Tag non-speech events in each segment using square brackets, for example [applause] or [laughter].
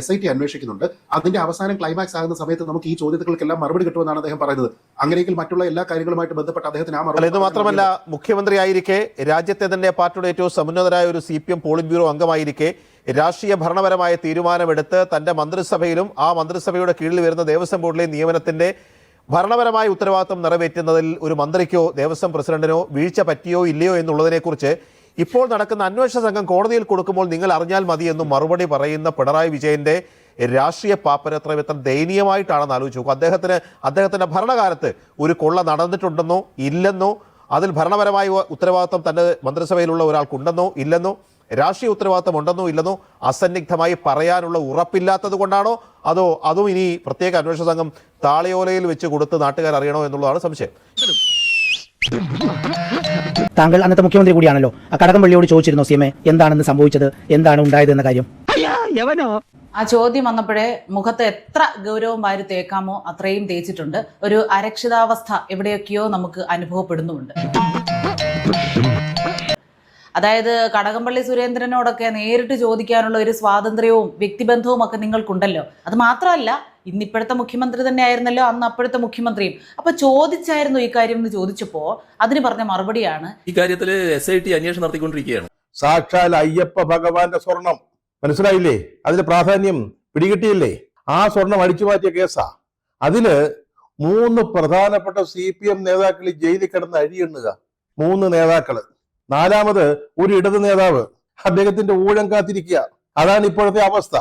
S I T അന്വേഷിക്കുന്നുണ്ട്. അതിന്റെ അവസാനം ക്ലൈമാക്സ് ആകുന്ന സമയത്ത് നമുക്ക് ഈ ചോദ്യങ്ങൾക്കെല്ലാം മറുപടി കിട്ടുമെന്നാണ് അദ്ദേഹം പറയുന്നത്. അങ്ങനെയെങ്കിൽ മറ്റുള്ള എല്ലാ കാര്യങ്ങളുമായിട്ട് ബന്ധപ്പെട്ട അദ്ദേഹത്തിന് ആ മറുപടി ഇത് മാത്രമല്ല മുഖ്യമന്ത്രി ആയിരിക്കെ രാജ്യത്തെ തന്നെ പാർട്ടിയുടെ ഏറ്റവും സമുന്നതരായ ഒരു C P M polit bureau അംഗമായിരിക്കെ രാഷ്ട്രീയ ഭരണപരമായ തീരുമാനമെടുത്ത് തന്റെ മന്ത്രിസഭയിലും ആ മന്ത്രിസഭയുടെ കീഴിൽ വരുന്ന ദേവസ്വം ബോർഡിലെ നിയമനത്തിന്റെ ഭരണപരമായ ഉത്തരവാദിത്വം നിറവേറ്റുന്നതിൽ ഒരു മന്ത്രിക്കോ ദേവസ്വം പ്രസിഡന്റിനോ വീഴ്ച പറ്റിയോ ഇല്ലയോ എന്നുള്ളതിനെക്കുറിച്ച് ഇപ്പോൾ നടക്കുന്ന അന്വേഷണ സംഘം കോടതിയിൽ കൊടുക്കുമ്പോൾ നിങ്ങൾ അറിഞ്ഞാൽ മതി എന്നും മറുപടി പറയുന്ന പിണറായി വിജയന്റെ രാഷ്ട്രീയ പാപ്പരത്രം എത്ര ദയനീയമായിട്ടാണെന്ന് ആലോചിച്ച് നോക്കുക അദ്ദേഹത്തിന് അദ്ദേഹത്തിന്റെ ഭരണകാലത്ത് ഒരു കൊള്ള നടന്നിട്ടുണ്ടെന്നോ ഇല്ലെന്നോ അതിൽ ഭരണപരമായ ഉത്തരവാദിത്വം തന്റെ മന്ത്രിസഭയിലുള്ള ഒരാൾക്കുണ്ടെന്നോ ഇല്ലെന്നോ രാഷ്ട്രീയ ഉത്തരവാദിത്തം ഉണ്ടെന്നോ ഇല്ലെന്നോ അസന്നിഗ്ധമായി പറയാനുള്ള ഉറപ്പില്ലാത്തത് കൊണ്ടാണോ അതോ അതും ഇനി പ്രത്യേക അന്വേഷണ സംഘം താളിയോലയിൽ വെച്ച് കൊടുത്ത് നാട്ടുകാർ അറിയണോ എന്നുള്ളതാണ് സംശയം. താങ്കൾ അന്നത്തെ മുഖ്യമന്ത്രി കൂടിയാണല്ലോ. ആ കടകംപള്ളിയോട് ചോദിച്ചിരുന്നോ സി എം എ എന്താണെന്ന് സംഭവിച്ചത്? എന്താണ് ഉണ്ടായത് എന്ന കാര്യം? ആ ചോദ്യം വന്നപ്പോഴേ മുഖത്ത് എത്ര ഗൗരവം വാരി തേക്കാമോ അത്രയും തേച്ചിട്ടുണ്ട്. ഒരു അരക്ഷിതാവസ്ഥ എവിടെയൊക്കെയോ നമുക്ക് അനുഭവപ്പെടുന്നുമുണ്ട്. അതായത് കടകംപള്ളി സുരേന്ദ്രനോടൊക്കെ നേരിട്ട് ചോദിക്കാനുള്ള ഒരു സ്വാതന്ത്ര്യവും വ്യക്തിബന്ധവും ഒക്കെ നിങ്ങൾക്കുണ്ടല്ലോ. അത് മാത്രമല്ല ഇന്നിപ്പോഴത്തെ മുഖ്യമന്ത്രി തന്നെ ആയിരുന്നല്ലോ അന്ന് അപ്പോഴത്തെ മുഖ്യമന്ത്രിയും. അപ്പൊ ചോദിച്ചായിരുന്നു ഈ കാര്യം എന്ന് ചോദിച്ചപ്പോ അതിന് പറഞ്ഞ മറുപടിയാണ് ഈ കാര്യത്തിൽ എസ് ഐ ടി അന്വേഷണം നടത്തിക്കൊണ്ടിരിക്കുകയാണ്. സാക്ഷാൽ അയ്യപ്പ ഭഗവാന്റെ സ്വർണം. മനസ്സിലായില്ലേ? അതിന്റെ പ്രാധാന്യം പിടികിട്ടിയില്ലേ? ആ സ്വർണം അടിച്ചു മാറ്റിയ കേസാ. അതിൽ മൂന്ന് പ്രധാനപ്പെട്ട സി പി എം നേതാക്കൾ ജയിലിൽ കിടന്ന് അഴിയെണ്ണുക. മൂന്ന് നേതാക്കൾ. നാലാമത് ഒരു ഇടത് നേതാവ്. അദ്ദേഹത്തിന്റെ ഊഴം കാത്തിരിക്കുക. അതാണ് ഇപ്പോഴത്തെ അവസ്ഥ.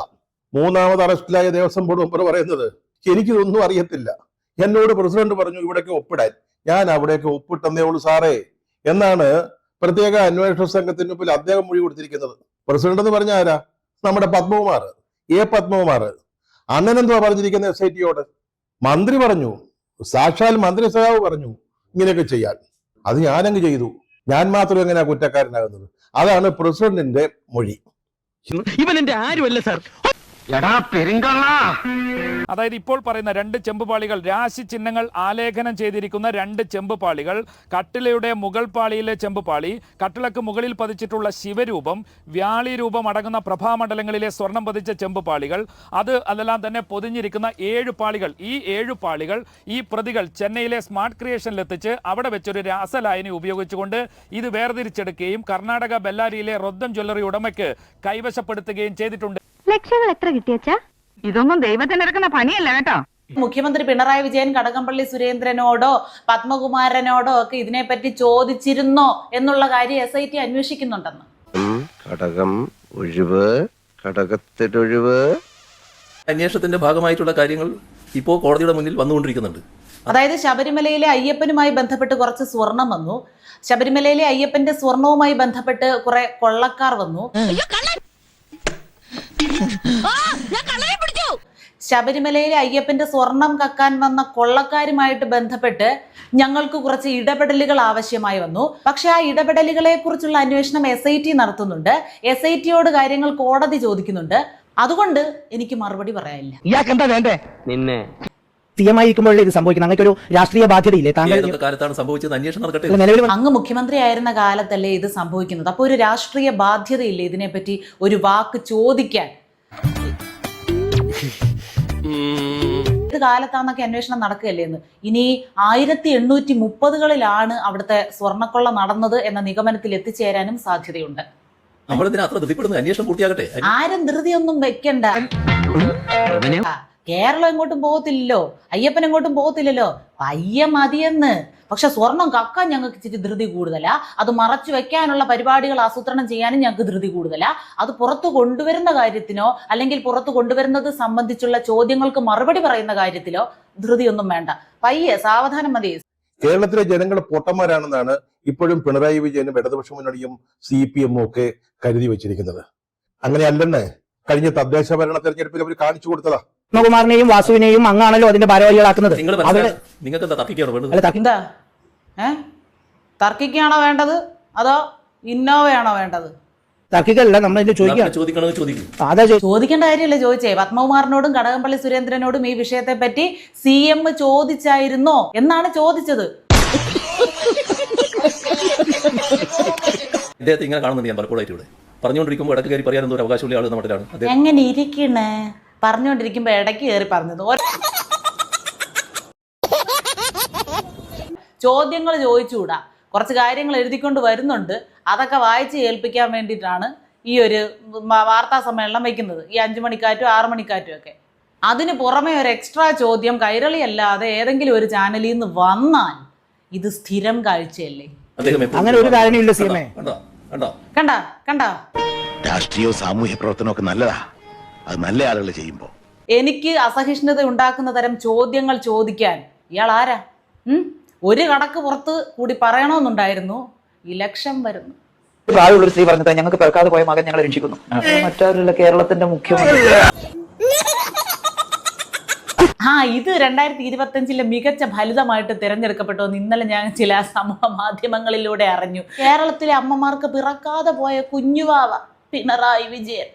മൂന്നാമത് അറസ്റ്റിലായ ദേവസ്വം ബോർഡ് മെമ്പർ പറയുന്നത് എനിക്കിതൊന്നും അറിയത്തില്ല. എന്നോട് പ്രസിഡന്റ് പറഞ്ഞു ഇവിടേക്ക് ഒപ്പിടാൻ. ഞാൻ അവിടേക്ക് ഒപ്പിട്ടെന്നേ ഉള്ളൂ സാറേ. എന്നാണ് പ്രത്യേക അന്വേഷണ സംഘത്തിന് മുമ്പിൽ അദ്ദേഹം മൊഴി കൊടുത്തിരിക്കുന്നത്. പ്രസിഡന്റ് എന്ന് പറഞ്ഞ ആരാ? നമ്മുടെ പത്മകുമാർ. എ പത്മകുമാർ. അണ്ണൻ പറഞ്ഞിരിക്കുന്ന എസ് ഐ ടിയോട് മന്ത്രി പറഞ്ഞു. സാക്ഷാൽ മന്ത്രി സഹാവ് പറഞ്ഞു ഇങ്ങനെയൊക്കെ ചെയ്യാൻ. അത് ഞാനങ്ങ് ചെയ്തു. ഞാൻ മാത്രം എങ്ങനെയാ കുറ്റക്കാരനാകുന്നത്? അതാണ് പ്രസിഡന്റിന്റെ മൊഴി. ഇവൻ എന്റെ ആരുമല്ല സാർ. അതായത് ഇപ്പോൾ പറയുന്ന രണ്ട് ചെമ്പുപാളികൾ രാശി ചിഹ്നങ്ങൾ ആലേഖനം ചെയ്തിരിക്കുന്ന രണ്ട് ചെമ്പുപാളികൾ കട്ടിലയുടെ മുകൾ പാളിയിലെ ചെമ്പുപാളി കട്ടിളക്ക് മുകളിൽ പതിച്ചിട്ടുള്ള ശിവരൂപം വ്യാളി രൂപം അടങ്ങുന്ന പ്രഭാമണ്ഡലങ്ങളിലെ സ്വർണം പതിച്ച ചെമ്പുപാളികൾ അത് അതെല്ലാം തന്നെ പൊതിഞ്ഞിരിക്കുന്ന ഏഴ് പാളികൾ. ഈ ഏഴ് പാളികൾ ഈ പ്രതികൾ ചെന്നൈയിലെ സ്മാർട്ട് ക്രിയേഷനിലെത്തിച്ച് അവിടെ വെച്ചൊരു രാസലായനി ഉപയോഗിച്ചുകൊണ്ട് ഇത് വേർതിരിച്ചെടുക്കുകയും കർണാടക ബെല്ലാരിയിലെ റൊദ്ദം ജ്വല്ലറി ഉടമയ്ക്ക് കൈവശപ്പെടുത്തുകയും ചെയ്തിട്ടുണ്ട്. ലക്ഷങ്ങൾ എത്ര കിട്ടിയച്ചാ ഇതൊന്നും ദൈവത്തിന് എടുക്കുന്ന പണിയല്ല കേട്ടോ. മുഖ്യമന്ത്രി പിണറായി വിജയൻ കടകംപള്ളി സുരേന്ദ്രനോടോ പത്മകുമാരനോടോ ഒക്കെ ഇതിനെപ്പറ്റി ചോദിച്ചിരുന്നോ എന്നുള്ള കാര്യം എസ് ഐ ടി അന്വേഷിക്കുന്നുണ്ടെന്ന്. ഒഴിവ് അന്വേഷണത്തിന്റെ ഭാഗമായിട്ടുള്ള കാര്യങ്ങൾ ഇപ്പോൾ കോടതിയുടെ മുന്നിൽ വന്നുകൊണ്ടിരിക്കുന്നുണ്ട്. അതായത് ശബരിമലയിലെ അയ്യപ്പനുമായി ബന്ധപ്പെട്ട് കുറച്ച് സ്വർണം വന്നു. ശബരിമലയിലെ അയ്യപ്പന്റെ സ്വർണവുമായി ബന്ധപ്പെട്ട് കുറെ കൊള്ളക്കാർ വന്നു. ശബരിമലയിലെ അയ്യപ്പന്റെ സ്വർണം കക്കാൻ വന്ന കൊള്ളക്കാരുമായിട്ട് ബന്ധപ്പെട്ട് ഞങ്ങൾക്ക് കുറച്ച് ഇടപെടലുകൾ ആവശ്യമായി വന്നു. പക്ഷെ ആ ഇടപെടലുകളെ കുറിച്ചുള്ള അന്വേഷണം എസ് ഐ ടി നടത്തുന്നുണ്ട്. എസ് ഐ ടിയോട് കാര്യങ്ങൾ കോടതി ചോദിക്കുന്നുണ്ട്. അതുകൊണ്ട് എനിക്ക് മറുപടി പറയാനില്ല. ഇയാൾക്ക് എന്താ വേണ്ടേ? നിന്നെ. സി എം ആയിരിക്കുമ്പോഴേ ഇത് സംഭവിക്കുന്നത്? അങ്ങനെ ഒരു രാഷ്ട്രീയ ബാധ്യതയില്ലേ? താങ്കൾ ഏതൊക്കെ കാലത്താണ് സംഭവിച്ചത് അന്വേഷണം നടക്കട്ടെ. അങ്ങ് മുഖ്യമന്ത്രി ആയിരുന്ന കാലത്തല്ലേ ഇത് സംഭവിക്കുന്നത്. അപ്പോൾ ഒരു രാഷ്ട്രീയ ബാധ്യതയില്ലേ ഇതിനെപ്പറ്റി ഒരു വാക്ക് ചോദിക്കാൻ? ഏത് കാലത്താന്നൊക്കെ അന്വേഷണം നടക്കുകയല്ലേ എന്ന് ഇനി ആയിരത്തി എണ്ണൂറ്റി മുപ്പതുകളിലാണ് അവിടുത്തെ സ്വർണക്കൊള്ള നടന്നത് എന്ന നിഗമനത്തിൽ എത്തിച്ചേരാനും സാധ്യതയുണ്ട്. ആരും ധൃതിയൊന്നും വെക്കണ്ട. കേരളം എങ്ങോട്ടും പോകത്തില്ലല്ലോ. അയ്യപ്പൻ എങ്ങോട്ടും പോകത്തില്ലല്ലോ. പയ്യ മതിയെന്ന്. പക്ഷെ സ്വർണം കക്കാൻ ഞങ്ങൾക്ക് ഇച്ചിരി ധൃതി കൂടുതലാ. അത് മറച്ചു വെക്കാനുള്ള പരിപാടികൾ ആസൂത്രണം ചെയ്യാനും ഞങ്ങൾക്ക് ധൃതി കൂടുതലാ. അത് പുറത്തു കൊണ്ടുവരുന്ന കാര്യത്തിനോ അല്ലെങ്കിൽ പുറത്തു കൊണ്ടുവരുന്നത് സംബന്ധിച്ചുള്ള ചോദ്യങ്ങൾക്ക് മറുപടി പറയുന്ന കാര്യത്തിലോ ധൃതിയൊന്നും വേണ്ട. പയ്യെ സാവധാനം മതി. കേരളത്തിലെ ജനങ്ങൾ പൊട്ടന്മാരാണെന്നാണ് ഇപ്പോഴും പിണറായി വിജയനും ഇടതുപക്ഷ മുന്നണിയും സി പി എമ്മും ഒക്കെ കരുതി വെച്ചിരിക്കുന്നത്. അങ്ങനെയല്ലെന്ന് കഴിഞ്ഞ തദ്ദേശ ഭരണ തെരഞ്ഞെടുപ്പിൽ അവർ കാണിച്ചു കൊടുത്തതാ. പത്മകുമാറിനെയും വാസുവിനെയും അങ്ങാണല്ലോ അതിന്റെ ഭാരവാഹികളാക്കുന്നത്. നിങ്ങൾക്ക് എന്താ തർക്കിക്കാണോ വേണ്ടത് അല്ല എന്താ? ഏ? തർക്കിക്കാണോ വേണ്ടത്? അതോ ഇന്നോവയാണോ വേണ്ടത്? തർക്കിക്കല്ല ചോദിക്കുക അതാ ചോദിച്ചത്. ചോദിക്കേണ്ട കാര്യമല്ലേ ചോദിച്ചേ. പത്മകുമാറിനോടും കടകംപള്ളി സുരേന്ദ്രനോടും ഈ വിഷയത്തെ പറ്റി സി എം ചോദിച്ചായിരുന്നോ എന്നാണ് ചോദിച്ചത്. [laughs] ഇദ്ദേഹത്തെ ഇങ്ങനെ കാണുന്നുണ്ട് ഞാൻ പലപ്പോഴായിട്ട് ഇവിടെ. പറഞ്ഞുകൊണ്ടിരിക്കുമ്പോൾ ഇടയ്ക്ക് കയറി പറയാൻ എന്തോ അവകാശമുള്ള ആൾ നമ്മുടെ അദ്ദേഹം എങ്ങനെ ഇരിക്കണേ? പറഞ്ഞോണ്ടിരിക്കുമ്പോ ഇടയ്ക്ക് കയറി പറഞ്ഞത് ഒരു- ചോദ്യങ്ങൾ ചോദിച്ചുകൂടാ? കുറച്ച് കാര്യങ്ങൾ എഴുതിക്കൊണ്ട് വരുന്നുണ്ട്. അതൊക്കെ വായിച്ച് ഏൽപ്പിക്കാൻ വേണ്ടിയിട്ടാണ് ഈ ഒരു വാർത്താ സമ്മേളനം വയ്ക്കുന്നത് ഈ അഞ്ചു മണിക്കാറ്റും ആറു മണിക്കാറ്റും ഒക്കെ. അതിന് പുറമെ ഒരു എക്സ്ട്രാ ചോദ്യം കൈരളി അല്ലാതെ ഏതെങ്കിലും ഒരു ചാനലിൽ നിന്ന് വന്നാൽ ഇത് സ്ഥിരം കാഴ്ചയല്ലേ? അങ്ങനെ ഒരു കാര്യമില്ല സീമേ എം എ. കണ്ടോ? കണ്ടോ? കണ്ട? കണ്ട? രാഷ്ട്രീയവും സാമൂഹ്യ പ്രവർത്തനമൊക്കെ നല്ലതാ. അത് നല്ല ആളുകൾ ചെയ്യുമ്പോ. എനിക്ക് അസഹിഷ്ണുത ഉണ്ടാക്കുന്ന തരം ചോദ്യങ്ങൾ ചോദിക്കാൻ ഇയാൾ ആരാ? ഉം? ഒരു കണക്ക് പുറത്ത് കൂടി പറയണമെന്നുണ്ടായിരുന്നു. ഇലക്ഷൻ വരുന്നു. പ്രായമുള്ളൊരു സ്ത്രീ പറഞ്ഞത് ഞങ്ങൾക്ക് പിറക്കാതെ പോയ മകൻ ഞങ്ങളെ രക്ഷിക്കുന്നു. മറ്റവരുള്ള കേരളത്തിന്റെ മുഖ്യമന്ത്രി. ആ ഇത് രണ്ടായിരത്തി ഇരുപത്തഞ്ചിലെ മികച്ച ഫലിതമായിട്ട് തിരഞ്ഞെടുക്കപ്പെട്ടു എന്ന് ഇന്നലെ ഞാൻ ചില സമൂഹ മാധ്യമങ്ങളിലൂടെ അറിഞ്ഞു. കേരളത്തിലെ അമ്മമാർക്ക് പിറക്കാതെ പോയ കുഞ്ഞുവാവ പിണറായി വിജയൻ.